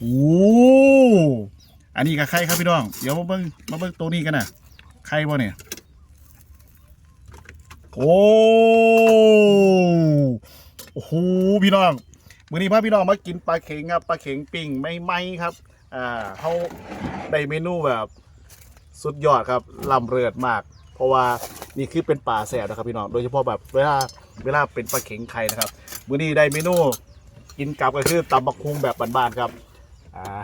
โอ้อันนี้กับไข่ครับพี่น้อง เดี๋ยวมาเบิ้งมาเบิ้งตัวนี้กันนะไข่บ่เนี่ย โอ้โอ้โหพี่น้องมื้อนี้พาพี่น้องมากินปลาเข็งครับปลาเข็งปิ้งไม่ไหมครับ อ่าเขาได้เมนูแบบ สุดยอดครับลำเริดมาก เพราะว่านี่คือเป็นป่าแสบนะครับพี่น้องโดยเฉพาะแบบเวลาเวลาเป็นปลาเข็งไข่นะครับมื้อนี้ได้เมนูกินกับก็คือตำบักคุงแบบบ้านๆครับ อ่า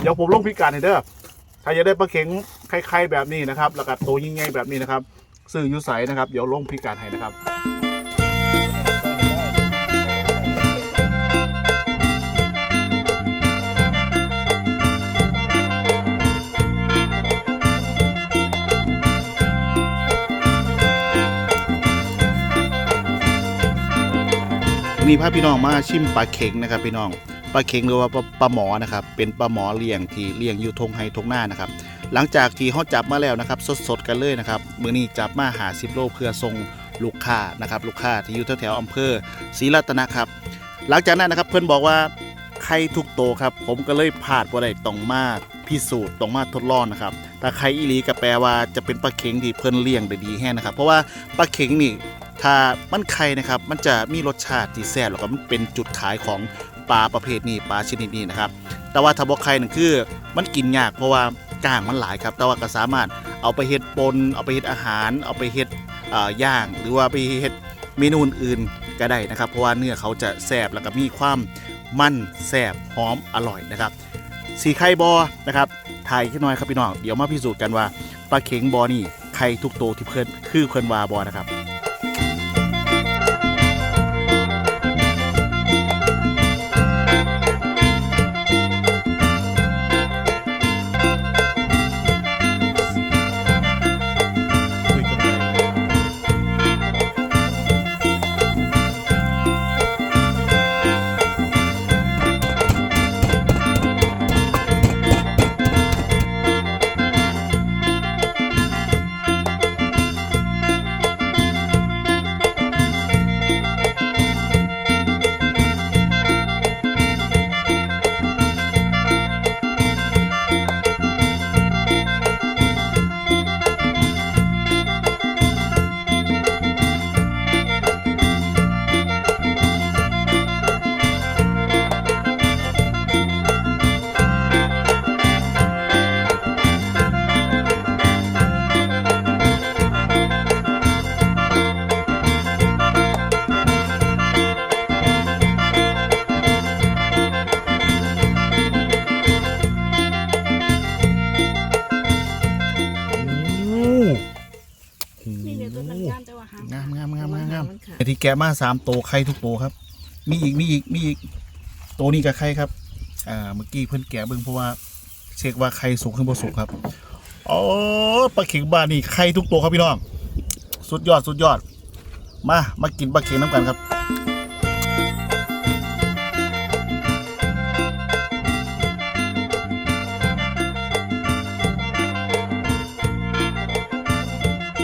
เดี๋ยวผมลงพิการให้เด้อถ้าอยากได้ปลาเข็งคล้ายๆแบบนี้นะครับ แล้วก็ตัวยิ่งใหญ่แบบนี้นะครับ ซื้ออยูไสนะครับ เดี๋ยวลงพิการให้นะครับ นี่พาพี่น้องมาชิมปลาเข็งนะครับพี่น้องปลาเข็งหรือว่าปลาหมอนะครับเป็นปลาหมอเลี้ยงที่เลี้ยงอยู่ทงไฮทงหน้านะครับหลังจากที่เขาจับมาแล้วนะครับ สดๆกันเลยนะครับมือนี้จับมาหาสิบโลเพื่อส่งลูกค้านะครับลูกค้าที่อยู่แถวๆอำเภอศรีรัตนะครับ หลังจากนั้นนะครับเพื่อนบอกว่าไข่ทุกโตครับ ผมก็เลยพลาดว่าได้ต้องมาพิสูจน์ต้องมาทดลองนะครับแต่ไข่อีหลีก็แปลว่าจะเป็นปลาเข็งที่เพื่อนเลี้ยงได้ดีแห้งนะครับ เพราะว่าปลาเข็งนี่ ถ้ามันไข่นะครับ มันจะมีรสชาติที่แซ่บแล้วก็มันเป็นจุดขายของปลาประเภทนี้ปลาชนิดนี้นะครับ แต่ว่าถ้าบอกไข่นั่นคือ มันกินยากเพราะว่าก้างมันหลายครับ แต่ว่าก็สามารถเอาไปเฮ็ดปน เอาไปเฮ็ดอาหาร เอาไปเฮ็ดย่าง หรือว่าไปเฮ็ดเมนูอื่นก็ได้นะครับ เพราะว่าเนื้อเขาจะแซ่บแล้วก็มีความมันแซ่บหอมอร่อยนะครับสีไข่บอนะครับถ่ายขึ้นหน่อยครับพี่น้อง เดี๋ยวมาพิสูจน์กันว่าปลาเข็งบอนี่ไข่ทุกโตวที่เพื่อนคือเพื่อนวาบอนะครับ ไอที่แกะมาสามโตวไข่ทุกโตวครับ มีอีกมีอีกมีอีกตัวนี้กับไข่ครับ อ่าเมื่อกี้เพิ่นแกะเบิ่งเพราะว่าเช็คว่าไข่สุกขึ้นบ่สุกครับอ๋อปลาเข็งบ้านนี่ไข่ทุกตัวครับพี่น้อง สุดยอดสุดยอด มามากินปลาเข็งน้ำกันครับ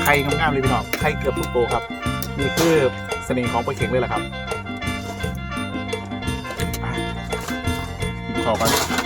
ไข่งามๆเลยพี่น้องไข่เกือบทุกตัวครับ นี่คือเสน่ห์ของปลาเข็งเลยแหละครับอะกิบข้าวกัน